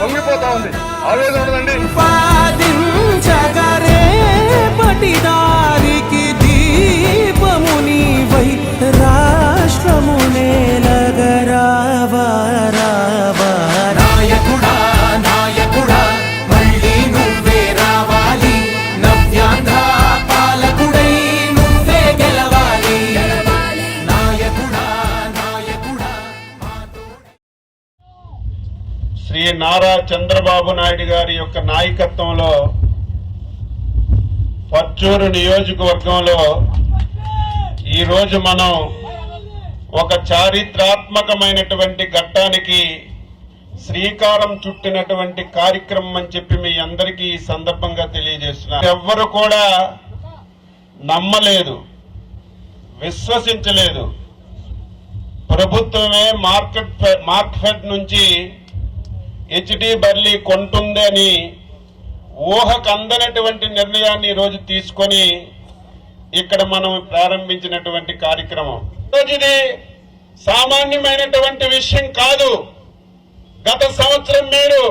పొంగిపోతా ఉంది. ఆవేదన ఉండదండి. నారా చంద్రబాబు నాయుడు గారి యొక్క నాయకత్వంలో పచ్చూరు నియోజకవర్గంలో ఈ రోజు మనం ఒక చారిత్రాత్మకమైనటువంటి ఘట్టానికి శ్రీకారం చుట్టినటువంటి కార్యక్రమం అని చెప్పి మీ అందరికీ ఈ సందర్భంగా తెలియజేస్తున్నారు ఎవ్వరు కూడా నమ్మలేదు విశ్వసించలేదు. ప్రభుత్వమే మార్కెట్ మార్క్ఫెడ్ నుంచి హెచ్డి బర్లీ కొంటుందని అని ఊహకు అందనటువంటి నిర్ణయాన్ని ఈరోజు తీసుకొని ఇక్కడ మనం ప్రారంభించినటువంటి కార్యక్రమం. ఈరోజు ఇది సామాన్యమైనటువంటి విషయం కాదు. గత సంవత్సరం మీరు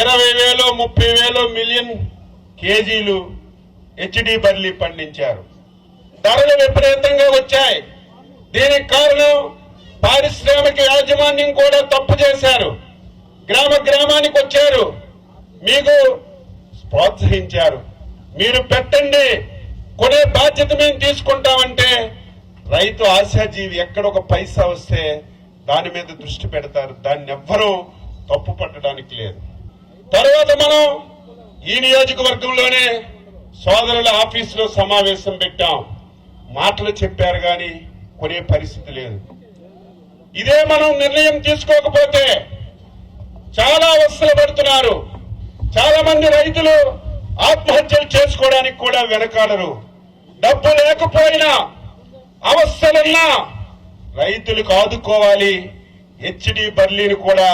ఇరవై వేలు ముప్పై వేలు మిలియన్ కేజీలు హెచ్డి బర్లీ పండించారు. ధరలు విపరీతంగా వచ్చాయి. దీనికి కారణం పారిశ్రామిక యాజమాన్యం కూడా తప్పు చేశారు. గ్రామ గ్రామానికి వచ్చారు. మీకు ప్రోత్సహించారు. మీరు పెట్టండి. కొనే బాధ్యత మేము తీసుకుంటామంటే రైతు ఆశాజీవి ఎక్కడ ఒక పైసా వస్తే దాని మీద దృష్టి పెడతారు. దాన్ని ఎవ్వరూ తప్పు పట్టడానికి లేదు. తర్వాత మనం ఈ నియోజకవర్గంలోనే సోదరుల ఆఫీసులో సమావేశం పెట్టాం. మాటలు చెప్పారు కానీ కొనే పరిస్థితి లేదు. ఇదే మనం నిర్ణయం తీసుకోకపోతే చాలా అవస్థలు పడుతున్నారు. చాలా మంది రైతులు ఆత్మహత్యలు చేసుకోవడానికి కూడా వెనకాడరు. డబ్బు లేకపోయినా అవస్థలున్నా రైతులకు ఆదుకోవాలి. హెచ్డి బర్లీని కూడా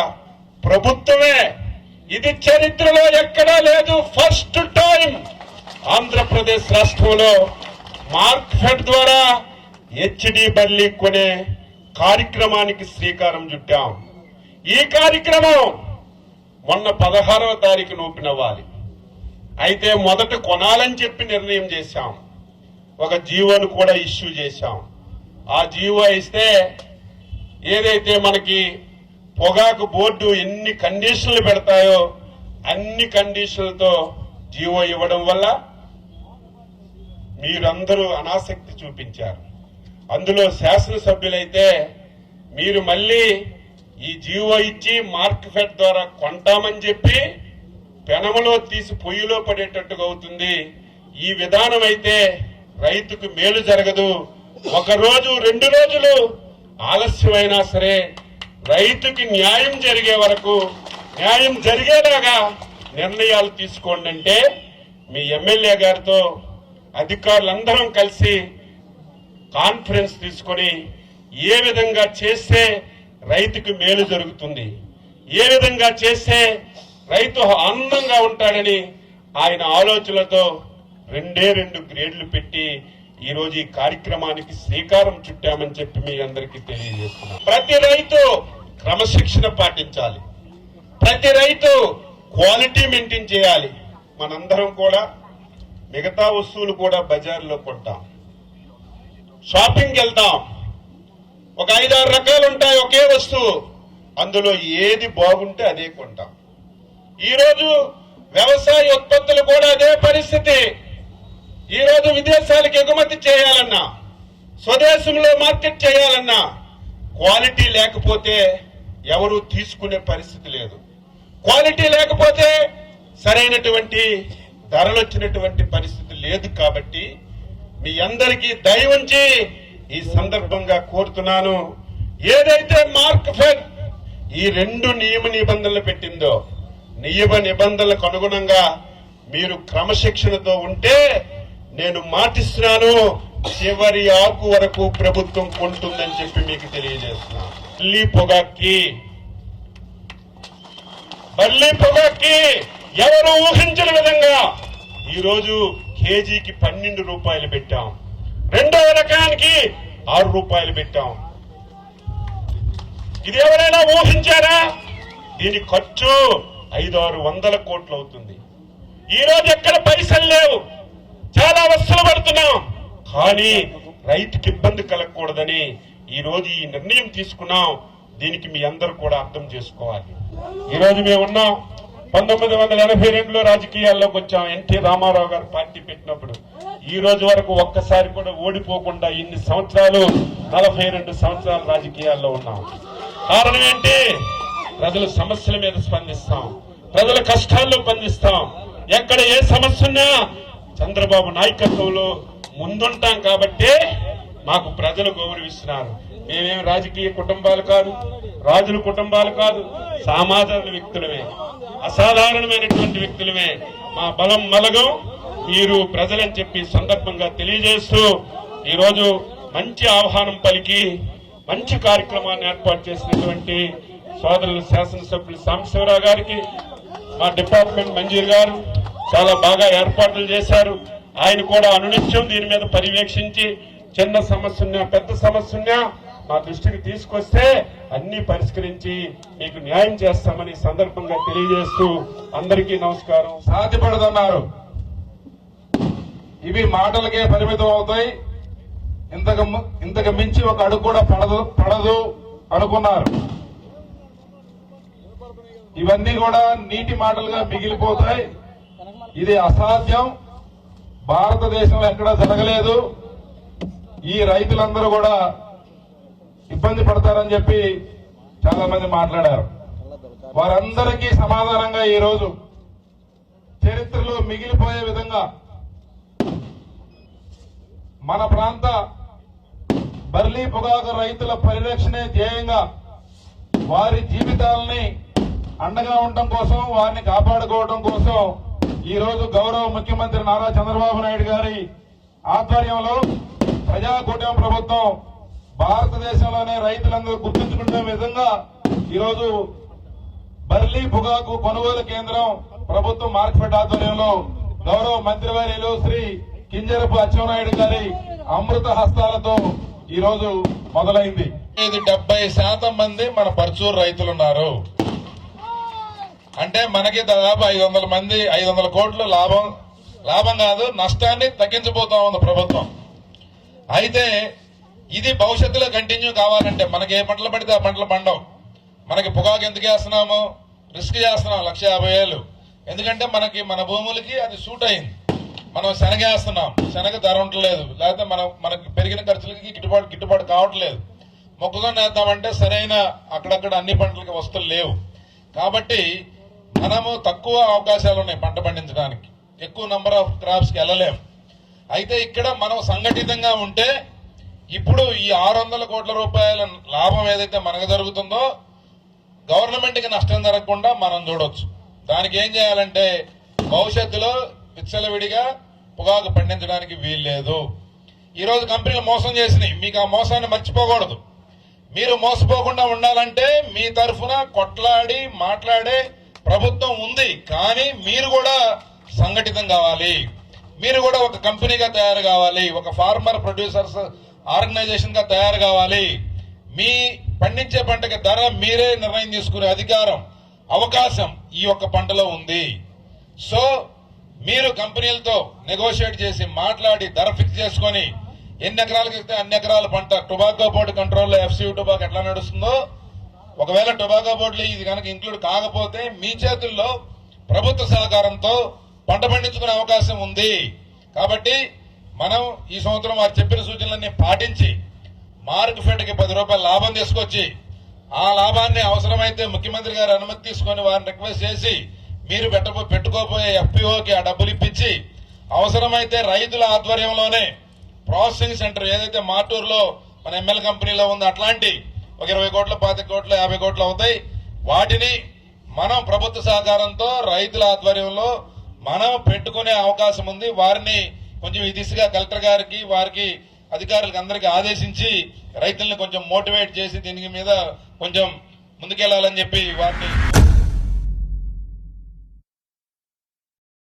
ప్రభుత్వమే. ఇది చరిత్రలో ఎక్కడా లేదు. ఫస్ట్ టైం ఆంధ్రప్రదేశ్ రాష్ట్రంలో మార్కెట్ ద్వారా హెచ్డి బర్లీ కొనే కార్యక్రమానికి శ్రీకారం చుట్టాం. ఈ కార్యక్రమం మొన్న పదహారవ తారీఖు ఓపెన్ అయితే మొదట కొనాలని చెప్పి నిర్ణయం చేశాం. ఒక జీవోను కూడా ఇష్యూ చేశాం. ఆ జీవో ఇస్తే ఏదైతే మనకి పొగాకు బోర్డు ఎన్ని కండిషన్లు పెడతాయో అన్ని కండిషన్లతో జీవో ఇవ్వడం వల్ల మీరందరూ అనాసక్తి చూపించారు. అందులో శాసనసభ్యులైతే మీరు మళ్ళీ ఈ జీవో ఇచ్చి మార్క్ ఫెడ్ ద్వారా కొంటామని చెప్పి పెనములో తీసి పొయ్యిలో పడేటట్టుగా అవుతుంది. ఈ విధానం అయితే రైతుకు మేలు జరగదు. ఒక రోజు రెండు రోజులు ఆలస్యమైనా సరే రైతుకి న్యాయం జరిగే వరకు న్యాయం జరిగేలాగా నిర్ణయాలు తీసుకోండి అంటే మీ ఎమ్మెల్యే గారితో అధికారులందరం కలిసి కాన్ఫరెన్స్ తీసుకొని ఏ విధంగా చేస్తే రైతుకు మేలు జరుగుతుంది. ఏ విధంగా చేస్తే రైతు అందంగా ఉంటాడని ఆయన ఆలోచనలతో రెండే రెండు గ్రేడ్లు పెట్టి ఈరోజు ఈ కార్యక్రమానికి శ్రీకారం చుట్టామని చెప్పి మీ అందరికీ తెలియజేస్తున్నాం. ప్రతి రైతు క్రమశిక్షణ పాటించాలి. ప్రతి రైతు క్వాలిటీ మెయింటైన్ చేయాలి. మనందరం కూడా మిగతా వస్తువులు కూడా బజార్లో కొంటాం. షాపింగ్కి వెళ్తాం. ఒక ఐదారు రకాలు ఉంటాయి ఒకే వస్తువు. అందులో ఏది బాగుంటే అదే కొంటాం. ఈరోజు వ్యవసాయ ఉత్పత్తులు కూడా అదే పరిస్థితి. ఈరోజు విదేశాలకు ఎగుమతి చేయాలన్నా స్వదేశంలో మార్కెట్ చేయాలన్నా క్వాలిటీ లేకపోతే ఎవరు తీసుకునే పరిస్థితి లేదు. క్వాలిటీ లేకపోతే సరైనటువంటి ధరలు వచ్చినటువంటి పరిస్థితి లేదు కాబట్టి మీ అందరికీ దయ ఉంచి ఈ సందర్భంగా కోరుతున్నాను ఏదైతే మార్క్ ఫెడ్ ఈ రెండు నియమ నిబంధనలు పెట్టిందో నియమ నిబంధనలకు అనుగుణంగా మీరు క్రమశిక్షణతో ఉంటే నేను మాటిస్తున్నాను చివరి ఆకు వరకు ప్రభుత్వం కొంటుందని చెప్పి మీకు తెలియజేస్తున్నాను. ఢిల్లీ పొగాక్కి. బల్లి పొగాక్కి ఎవరు ఊహించిన విధంగా ఈరోజు కేజీకి పన్నెండు రూపాయలు పెట్టాం. రెండవ రకానికి ఆరు రూపాయలు పెట్టాం. ఇది ఎవరైనా ఊహించారా? దీని ఖర్చు ఐదు ఆరు వందల కోట్లు అవుతుంది. ఈ రోజు ఎక్కడ పైసలు లేవు. చాలా వస్తువులు పడుతున్నాం. కానీ రైతుకి ఇబ్బంది కలగకూడదని ఈ రోజు ఈ నిర్ణయం తీసుకున్నాం. దీనికి మీ అందరూ కూడా అర్థం చేసుకోవాలి. ఈ రోజు మేము ఉన్నాం. పంతొమ్మిది వందల ఎనభై రెండులో రాజకీయాల్లోకి వచ్చాం. ఎన్టీ రామారావు గారు పార్టీ పెట్టినప్పుడు. ఈ రోజు వరకు ఒక్కసారి కూడా ఓడిపోకుండా ఇన్ని సంవత్సరాలు నలభై రెండు సంవత్సరాలు రాజకీయాల్లో ఉన్నాం. కారణం ఏంటి? ప్రజల సమస్యల మీద స్పందిస్తాం. ప్రజల కష్టాల్లో స్పందిస్తాం. ఎక్కడ ఏ సమస్య ఉన్నా చంద్రబాబు నాయకత్వంలో ముందుంటాం కాబట్టి మాకు ప్రజలు గౌరవిస్తున్నారు. మేమేం రాజకీయ కుటుంబాలు కాదు రాజుల కుటుంబాలు కాదు సామాజిక వ్యక్తులమే. అసాధారణమైనటువంటి వ్యక్తులమే. మా బలం మలగం మీరు ప్రజలని చెప్పి సందర్భంగా తెలియజేస్తూ ఈరోజు మంచి ఆహ్వానం పలికి మంచి కార్యక్రమాన్ని ఏర్పాటు చేసినటువంటి సోదరులు శాసనసభ్యులు సాంబశివరావు గారికి మా డిపార్ట్మెంట్ మంజీర్ గారు చాలా బాగా ఏర్పాట్లు చేశారు. ఆయన కూడా అనునిత్యం దీని మీద పర్యవేక్షించి చిన్న సమస్యన్నా పెద్ద సమస్యన్నా మా దృష్టికి తీసుకొస్తే అన్ని పరిష్కరించి మీకు న్యాయం చేస్తామని సందర్భంగా తెలియజేస్తూ అందరికీ నమస్కారం. సాధ్యపడదన్నారు. ఇవి మాటలకే పరిమితం అవుతాయి. ఇంతకు ము- ఇంతకు మించి ఒక అడుగు కూడా పడదు పడదు అనుకున్నారు. ఇవన్నీ కూడా నీటి మాటలుగా మిగిలిపోతాయి. ఇది అసాధ్యం. భారతదేశంలో ఎక్కడా జరగలేదు. ఈ రైతులందరూ కూడా ఇబ్బంది పడతారని చెప్పి చాలా మంది మాట్లాడారు. వారందరికీ సమాధానంగా ఈరోజు చరిత్రలో మిగిలిపోయే విధంగా మన ప్రాంత బర్లీ పొగాకు రైతుల పరిరక్షణే ధ్యేయంగా వారి జీవితాలని అండగా ఉండటం కోసం వారిని కాపాడుకోవడం కోసం ఈ రోజు గౌరవ ముఖ్యమంత్రి నారా చంద్రబాబు నాయుడు గారి ఆధ్వర్యంలో ప్రజాకూటమి ప్రభుత్వం భారతదేశంలోనే రైతులందరూ గుర్తుంచుకునే విధంగా ఈరోజు బర్లీ పొగాకు కొనుగోలు కేంద్రం ప్రభుత్వం మార్కెట్ ఆధ్వర్యంలో గౌరవ మంత్రివర్యులు శ్రీ కింజరపు అచ్చెన్నాయుడు గారి అమృత హస్తాలతో ఈ రోజు మొదలైంది. ఇది డెబ్బై శాతం మంది మన పరచూరు రైతులు ఉన్నారు. అంటే మనకి దాదాపు ఐదు వందల మంది ఐదు వందల కోట్లు లాభం లాభం కాదు నష్టాన్ని తగ్గించబోతా ఉంది ప్రభుత్వం. అయితే ఇది భవిష్యత్తులో కంటిన్యూ కావాలంటే మనకి ఏ పంటలు పడితే ఆ పంటలు పండవు మనకి పొగాకు ఎందుకు వేస్తున్నాము? రిస్క్ చేస్తున్నాం లక్ష యాభై వేలు. ఎందుకంటే మనకి మన భూములకి అది సూట్ అయింది. మనం శనగ వేస్తున్నాం శనగ ధర ఉండలేదు. లేకపోతే మనం మనకి పెరిగిన ఖర్చులకి గిట్టుబాటు గిట్టుబాటు కావట్లేదు మొక్కజొన్న వేద్దామంటే సరైన అక్కడక్కడ అన్ని పంటలకి వస్తువులు లేవు. కాబట్టి మనము తక్కువ అవకాశాలు ఉన్నాయి పంట పండించడానికి. ఎక్కువ నంబర్ ఆఫ్ క్రాప్స్కి వెళ్ళలేము. అయితే ఇక్కడ మనం సంఘటితంగా ఉంటే ఇప్పుడు ఈ ఆరు వందల కోట్ల రూపాయల లాభం ఏదైతే మనకు జరుగుతుందో గవర్నమెంట్కి నష్టం జరగకుండా మనం చూడొచ్చు. దానికి ఏం చేయాలంటే భవిష్యత్తులో విచ్చలవిడిగా పొగాకు పండించడానికి వీల్లేదు. ఈరోజు కంపెనీలు మోసం చేసినాయి మీకు ఆ మోసాన్ని మర్చిపోకూడదు. మీరు మోసపోకుండా ఉండాలంటే మీ తరఫున కొట్లాడి మాట్లాడే ప్రభుత్వం ఉంది. కానీ మీరు కూడా సంఘటితం కావాలి. మీరు కూడా ఒక కంపెనీగా తయారు కావాలి. ఒక ఫార్మర్ ప్రొడ్యూసర్స్ ఆర్గనైజేషన్గా తయారు కావాలి. మీ పండించే పంటకి ధర మీరే నిర్ణయం తీసుకునే అధికారం అవకాశం ఈ ఒక్క పంటలో ఉంది. సో మీరు కంపెనీలతో నెగోషియేట్ చేసి మాట్లాడి ధర ఫిక్స్ చేసుకొని ఎన్ని ఎకరాలకు ఇస్తే అన్ని ఎకరాల పంట. టొబాకో బోర్డు కంట్రోల్లో ఎఫ్సీ టొబాకో ఎట్లా నడుస్తుందో? ఒకవేళ టొబాకో బోర్డులో ఇది కనుక ఇంక్లూడ్ కాకపోతే మీ చేతుల్లో ప్రభుత్వ సహకారంతో పంట పండించుకునే అవకాశం ఉంది. కాబట్టి మనం ఈ సంవత్సరం వారు చెప్పిన సూచనలన్నీ పాటించి మార్క్ ఫెడ్కి పది రూపాయల లాభం తీసుకొచ్చి ఆ లాభాన్ని అవసరమైతే ముఖ్యమంత్రి గారు అనుమతి తీసుకొని వారిని రిక్వెస్ట్ చేసి మీరు పెట్టబో పెట్టుకోబోయే ఎఫ్పిఓకి ఆ డబ్బులు ఇప్పించి అవసరమైతే రైతుల ఆధ్వర్యంలోనే ప్రాసెసింగ్ సెంటర్ ఏదైతే మాటూరులో మన ఎమ్మెల్యే కంపెనీలో ఉందో అట్లాంటి ఒక ఇరవై కోట్ల పాతిక కోట్ల యాభై కోట్లు అవుతాయి. వాటిని మనం ప్రభుత్వ సహకారంతో రైతుల ఆధ్వర్యంలో మనం పెట్టుకునే అవకాశం ఉంది. వారిని కొంచెం ఈ దిశగా కలెక్టర్ గారికి వారికి అధికారులకు అందరికీ ఆదేశించి రైతుల్ని కొంచెం మోటివేట్ చేసి దీనికి మీద కొంచెం ముందుకెళ్ళాలని చెప్పి వారిని